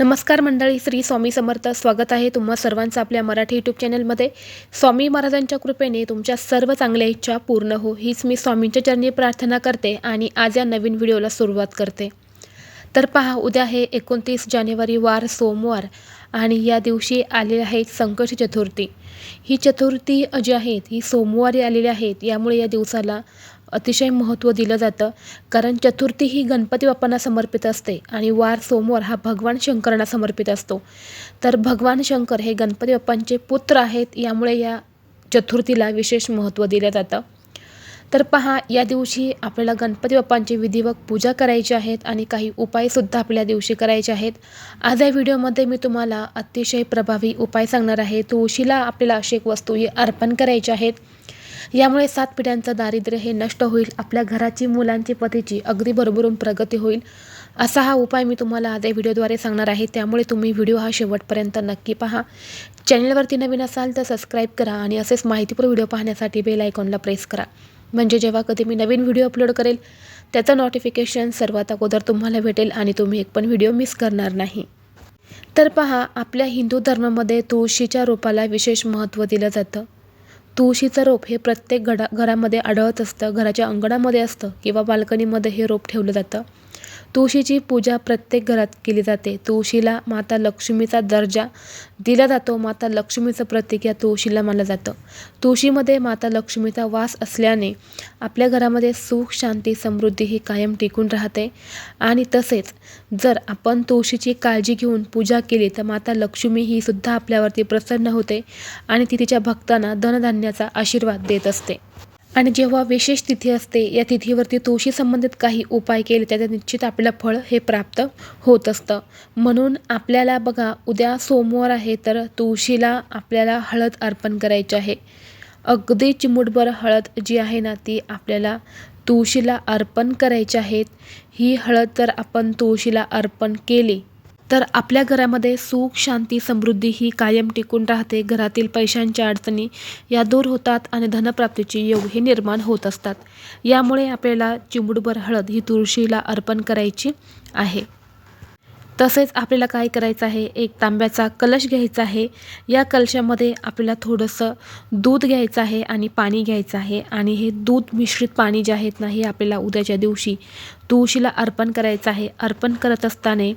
नमस्कार मंडळी श्री स्वामी समर्थ. स्वागत आहे तुम्हा सर्वांचं आपल्या मराठी यूट्यूब चॅनलमध्ये स्वामी महाराजांच्या कृपेने तुमच्या सर्व चांगल्या इच्छा पूर्ण हो हीच मी स्वामींच्या चरणी प्रार्थना करते आणि आज या नवीन व्हिडिओला सुरुवात करते. तर पहा उद्या आहे एकोणतीस जानेवारी वार सोमवार आणि या दिवशी आलेली आहे संकट चतुर्थी. ही चतुर्थी जी आहेत ही सोमवारी आलेली आहेत यामुळे या दिवसाला अतिशय महत्त्व दिलं जातं कारण चतुर्थी ही गणपती बाप्पांना समर्पित असते आणि वार सोमवार हा भगवान शंकरांना समर्पित असतो. तर भगवान शंकर हे गणपती बाप्पांचे पुत्र आहेत यामुळे या चतुर्थीला विशेष महत्त्व दिलं जातं. तर पहा या दिवशी आपल्याला गणपती बाप्पांची विधिवत पूजा करायची आहेत आणि काही उपायसुद्धा आपल्या दिवशी करायचे आहेत. आज या व्हिडिओमध्ये मी तुम्हाला अतिशय प्रभावी उपाय सांगणार आहे. तुळशीला आपल्याला अशी एक वस्तू ही अर्पण करायची आहेत. यामुळे सात पिढ्यांचं दारिद्र्य हे नष्ट होईल आपल्या घराची मुलांची पतीची अगदी भरभरून प्रगती होईल असा हा उपाय मी तुम्हाला आज या व्हिडिओद्वारे सांगणार आहे. त्यामुळे तुम्ही व्हिडिओ हा शेवटपर्यंत नक्की पहा. चॅनलवरती नवीन असाल तर सबस्क्राईब करा आणि असेच माहितीपूर्ण व्हिडिओ पाहण्यासाठी बेल आयकॉनला प्रेस करा. म्हणजे जेव्हा कधी मी नवीन व्हिडिओ अपलोड करेल त्याचं नोटिफिकेशन सर्वात अगोदर तुम्हाला भेटेल आणि तुम्ही एक पण व्हिडिओ मिस करणार नाही. तर पहा आपल्या हिंदू धर्मामध्ये तुळशीच्या रोपाला विशेष महत्त्व दिलं जातं. तुळशीचं रोप हे प्रत्येक घडा घरामध्ये आढळत असतं. घराच्या अंगणामध्ये असतं किंवा बाल्कनीमध्ये हे रोप ठेवलं जातं. तुळशीची पूजा प्रत्येक घरात केली जाते. तुळशीला माता लक्ष्मीचा दर्जा दिला जातो. माता लक्ष्मीचं प्रतीक या तुळशीला मानलं जातं. तुळशीमध्ये माता लक्ष्मीचा वास असल्याने आपल्या घरामध्ये सुख शांती समृद्धी ही कायम टिकून राहते. आणि तसेच जर आपण तुळशीची काळजी घेऊन पूजा केली तर माता लक्ष्मी ही सुद्धा आपल्यावरती प्रसन्न होते आणि ती तिच्या भक्तांना धनधान्याचा आशीर्वाद देत असते. आणि जेव्हा विशेष तिथी असते या तिथीवरती तुळशी संबंधित काही उपाय केले त्याचं निश्चित आपल्याला फळ हे प्राप्त होत असतं. म्हणून आपल्याला बघा उद्या सोमवार आहे तर तुळशीला आपल्याला हळद अर्पण करायची आहे. अगदी चिमूटभर हळद जी आहे ना ती आपल्याला तुळशीला अर्पण करायची आहेत ही हळद जर आपण तुळशीला अर्पण केली तर आपल्या घरामध्ये सुख शांती समृद्धी ही कायम टिकून राहते. घरातील पैशांच्या अडचणी या दूर होतात आणि धनप्राप्तीचे योग हे निर्माण होत असतात. यामुळे आपल्याला चिमुडभर हळद ही तुळशीला अर्पण करायची आहे. तसेच आपल्याला काय करायचं आहे? एक तांब्याचा कलश घ्यायचा आहे. या कलशामध्ये आपल्याला थोडंसं दूध घ्यायचं आहे आणि पाणी घ्यायचं आहे आणि हे दूध मिश्रित पाणी जे आहेत ना हे आपल्याला उद्याच्या दिवशी तुळशीला अर्पण करायचं आहे. अर्पण करत असताना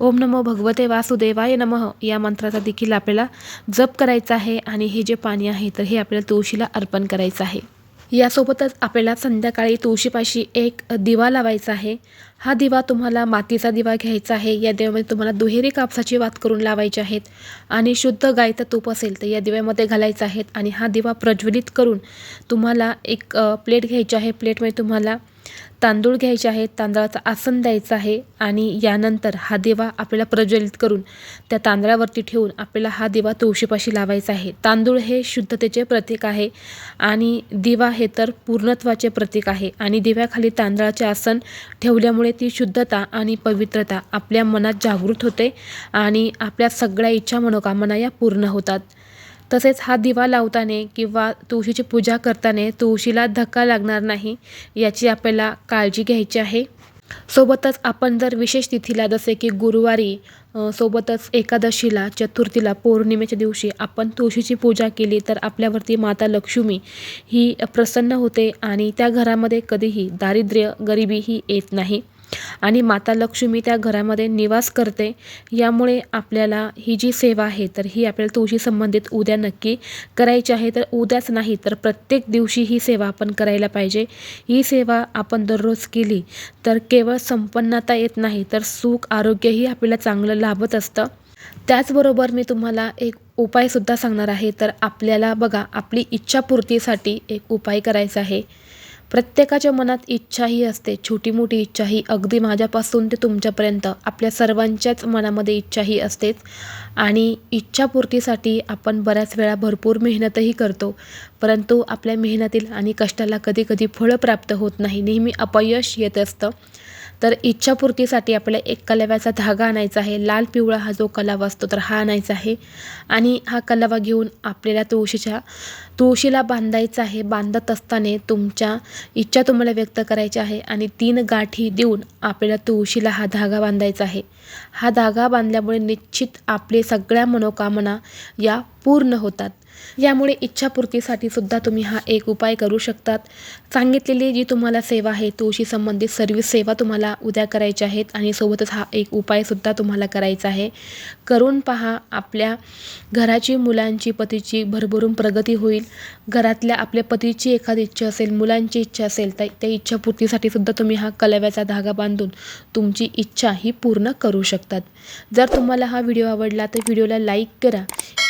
ओम नमो भगवते वासुदेवाय नमः या मंत्राचा देखील आपल्याला जप करायचा आहे आणि हे जे पाणी आहे तर हे आपल्याला तुळशीला अर्पण करायचं आहे. यासोबतच आपल्याला संध्याकाळी तुळशीपाशी एक दिवा लावायचा आहे. हा दिवा तुम्हाला मातीचा दिवा घ्यायचा आहे. या दिव्यामध्ये तुम्हाला दुहेरी कापसाची वात करून लावायची आहेत आणि शुद्ध गायचं तूप असेल तर या दिव्यामध्ये घालायचं आहेत. आणि हा दिवा प्रज्वलित करून तुम्हाला एक प्लेट घ्यायची आहे. प्लेटमध्ये तुम्हाला तांदूळ घ्यायचे आहेत तांदळाचा आसन द्यायचं आहे आणि यानंतर हा दिवा आपल्याला प्रज्वलित करून त्या तांदळावरती ठेवून आपल्याला हा दिवा तुळशीपाशी लावायचा आहे. तांदूळ हे शुद्धतेचे प्रतीक आहे आणि दिवा हे तर पूर्णत्वाचे प्रतीक आहे आणि दिव्याखाली तांदळाचे आसन ठेवल्यामुळे ती शुद्धता आणि पवित्रता आपल्या मनात जागृत होते आणि आपल्या सगळ्या इच्छा मनोकामना या पूर्ण होतात. तसेच हा दिवा लावताना किंवा तुळशीची पूजा करताना तुळशीला धक्का लागणार नाही याची आपल्याला काळजी घ्यायची आहे. सोबतच आपण जर विशेष तिथीला जसे की गुरुवारी सोबतच एकादशीला चतुर्थीला पौर्णिमेच्या दिवशी आपण तुळशीची पूजा केली तर आपल्यावरती माता लक्ष्मी ही प्रसन्न होते आणि त्या घरामध्ये कधीही दारिद्र्य गरिबी ही येत नाही. आणि माता लक्ष्मी त्या घरामध्ये निवास करते. यामुळे आपल्याला ही जी सेवा आहे तर ही आपल्याला तुळशी संबंधित उद्या नक्की करायची आहे. तर उद्याच नाही तर प्रत्येक दिवशी ही सेवा आपण करायला पाहिजे. ही सेवा आपण दररोज केली तर केवळ संपन्नता येत नाही तर सुख आरोग्यही आपल्याला चांगलं लाभत असतं. त्याचबरोबर मी तुम्हाला एक उपायसुद्धा सांगणार आहे. तर आपल्याला बघा आपली इच्छापूर्तीसाठी एक उपाय करायचा आहे. प्रत्येकाच्या मनात इच्छा ही असते. छोटी मोठी इच्छा ही अगदी माझ्यापासून ते तुमच्यापर्यंत. आपल्या सर्वांच्याच मनामध्ये इच्छा ही असतेच आणि इच्छापूर्तीसाठी आपण बऱ्याच वेळा भरपूर मेहनतही करतो. परंतु आपल्या मेहनतील आणि कष्टाला कधी कधी फळं प्राप्त होत नाही. नेहमी अपयश येत असतं. तर इच्छापूर्तीसाठी आपल्याला एक कलव्याचा धागा आणायचा आहे. लाल पिवळा हा जो कलावा असतो तर हा आणायचा आहे. आणि हा कलावा घेऊन आपल्याला तुळशीच्या तुळशीला बांधायचा आहे. बांधत असताना तुमच्या इच्छा तुम्हाला व्यक्त करायची आहे आणि तीन गाठी देऊन आपल्याला तुळशीला हा धागा बांधायचा आहे. हा धागा बांधल्यामुळे निश्चित आपले सगळ्या मनोकामना या पूर्ण होतात. यामुळे इच्छापूर्तीसाठी सुद्धा तुम्ही हा एक उपाय करू शकतात. सांगितलेली जी तुम्हाला सेवा आहे तुळशी संबंधित सर्विस सेवा तुम्हाला उद्या करायच्या आहेत आणि सोबतच हा एक उपायसुद्धा तुम्हाला करायचा आहे. करून पहा आपल्या घराची मुलांची पतीची भरभरून प्रगती होईल. घरातल्या आपल्या पतीची एखादी इच्छा असेल मुलांची इच्छा असेल तर त्या इच्छापूर्तीसाठी सुद्धा तुम्ही हा कलव्याचा धागा बांधून तुमची इच्छा ही पूर्ण करू शकतात. जर तुम्हाला हा व्हिडिओ आवडला तर व्हिडिओला लाईक करा.